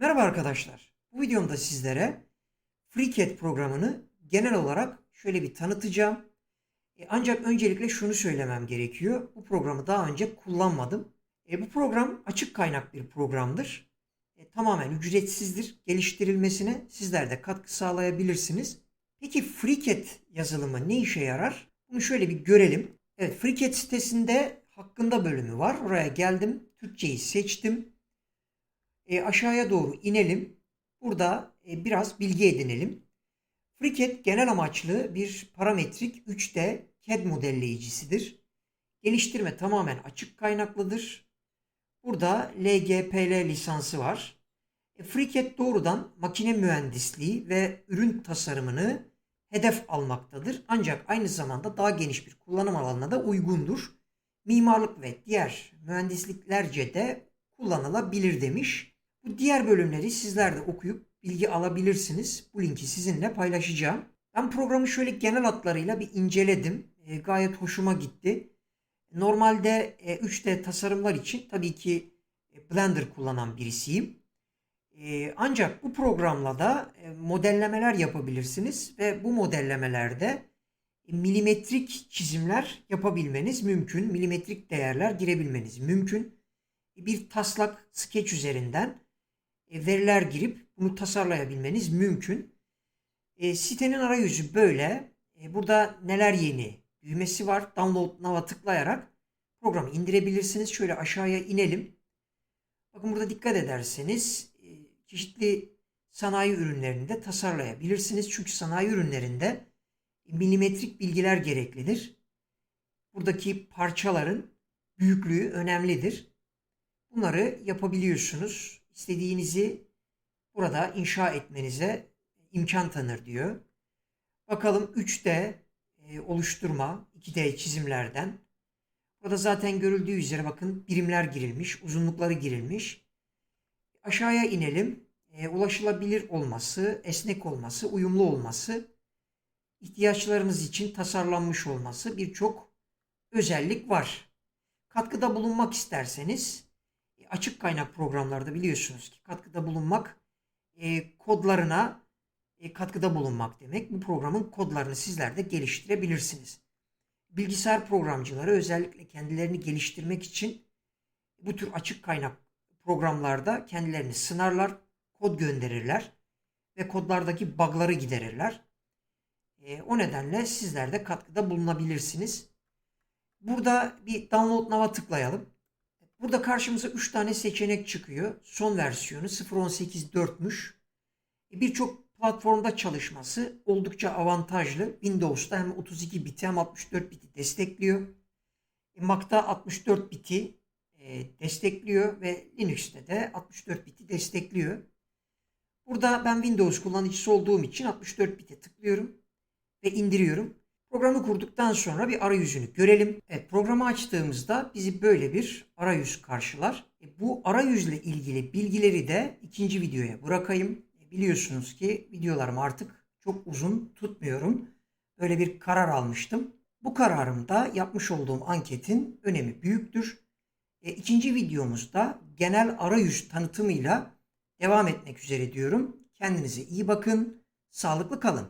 Merhaba arkadaşlar. Bu videomda sizlere FreeCAD programını genel olarak şöyle bir tanıtacağım. E, ancak öncelikle şunu söylemem gerekiyor. Bu programı daha önce kullanmadım. E, bu program açık kaynak bir programdır. E, tamamen ücretsizdir. Geliştirilmesine sizler de katkı sağlayabilirsiniz. Peki FreeCAD yazılımı ne işe yarar? Bunu şöyle bir görelim. Evet FreeCAD sitesinde hakkında bölümü var. Oraya geldim. Türkçeyi seçtim. E, aşağıya doğru inelim. Burada e, biraz bilgi edinelim. FreeCAD genel amaçlı bir parametrik 3D CAD modelleyicisidir. Geliştirme tamamen açık kaynaklıdır. Burada LGPL lisansı var. E, FreeCAD doğrudan makine mühendisliği ve ürün tasarımını hedef almaktadır. Ancak aynı zamanda daha geniş bir kullanım alanına da uygundur. Mimarlık ve diğer mühendisliklerce de kullanılabilir demiş. Diğer bölümleri sizler de okuyup bilgi alabilirsiniz. Bu linki sizinle paylaşacağım. Ben programı şöyle genel hatlarıyla bir inceledim. E, gayet hoşuma gitti. Normalde e, 3D tasarımlar için tabii ki e, Blender kullanan birisiyim. E, ancak bu programla da e, modellemeler yapabilirsiniz ve bu modellemelerde e, milimetrik çizimler yapabilmeniz mümkün. Milimetrik değerler girebilmeniz mümkün. Bir taslak sketch üzerinden veriler girip bunu tasarlayabilmeniz mümkün. E, sitenin arayüzü böyle. E, burada neler yeni düğmesi var. Download now'a tıklayarak programı indirebilirsiniz. Şöyle aşağıya inelim. Bakın burada dikkat ederseniz e, çeşitli sanayi ürünlerini de tasarlayabilirsiniz. Çünkü sanayi ürünlerinde milimetrik bilgiler gereklidir. Buradaki parçaların büyüklüğü önemlidir. Bunları yapabiliyorsunuz. İstediğinizi burada inşa etmenize imkan tanır diyor. Bakalım 3D e, oluşturma, 2D çizimlerden. Burada zaten görüldüğü üzere bakın birimler girilmiş, uzunlukları girilmiş. Aşağıya inelim. E, ulaşılabilir olması, esnek olması, uyumlu olması, ihtiyaçlarınız için tasarlanmış olması birçok özellik var. Katkıda bulunmak isterseniz açık kaynak programlarda biliyorsunuz ki katkıda bulunmak e, kodlarına e, katkıda bulunmak demek. Bu programın kodlarını sizler de geliştirebilirsiniz. Bilgisayar programcıları özellikle kendilerini geliştirmek için bu tür açık kaynak programlarda kendilerini sınarlar, kod gönderirler ve kodlardaki bug'ları giderirler. E, o nedenle sizler de katkıda bulunabilirsiniz. Burada bir download now'a tıklayalım. Burada karşımıza 3 tane seçenek çıkıyor. Son versiyonu 0.18.4'müş. E, Birçok platformda çalışması oldukça avantajlı. Windows'ta hem 32 biti hem 64 biti destekliyor. E, Mac'ta 64 biti e, destekliyor ve Linux'te de 64 biti destekliyor. Burada ben Windows kullanıcısı olduğum için 64 bite tıklıyorum ve indiriyorum. Programı kurduktan sonra bir arayüzünü görelim. Evet programı açtığımızda bizi böyle bir arayüz karşılar. E, bu arayüzle ilgili bilgileri de ikinci videoya bırakayım. E, biliyorsunuz ki videolarımı artık çok uzun tutmuyorum. Böyle bir karar almıştım. Bu kararımda yapmış olduğum anketin önemi büyüktür. E, ikinci videomuzda genel arayüz tanıtımıyla devam etmek üzere diyorum. Kendinize iyi bakın, sağlıklı kalın.